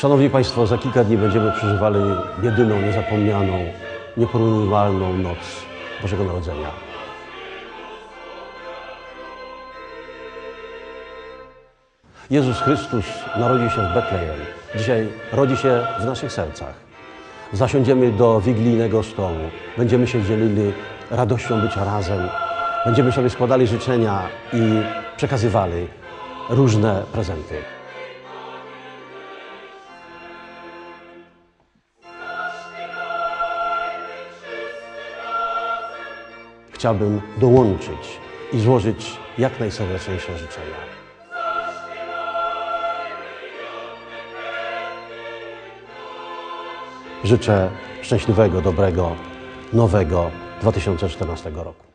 Szanowni Państwo, za kilka dni będziemy przeżywali jedyną, niezapomnianą, nieporównywalną noc Bożego Narodzenia. Jezus Chrystus narodził się w Betlejem. Dzisiaj rodzi się w naszych sercach. Zasiądziemy do wigilijnego stołu. Będziemy się dzielili radością bycia razem. Będziemy sobie składali życzenia i przekazywali różne prezenty. Chciałbym dołączyć i złożyć jak najserdeczniejsze życzenia. Życzę szczęśliwego, dobrego, nowego 2014 roku.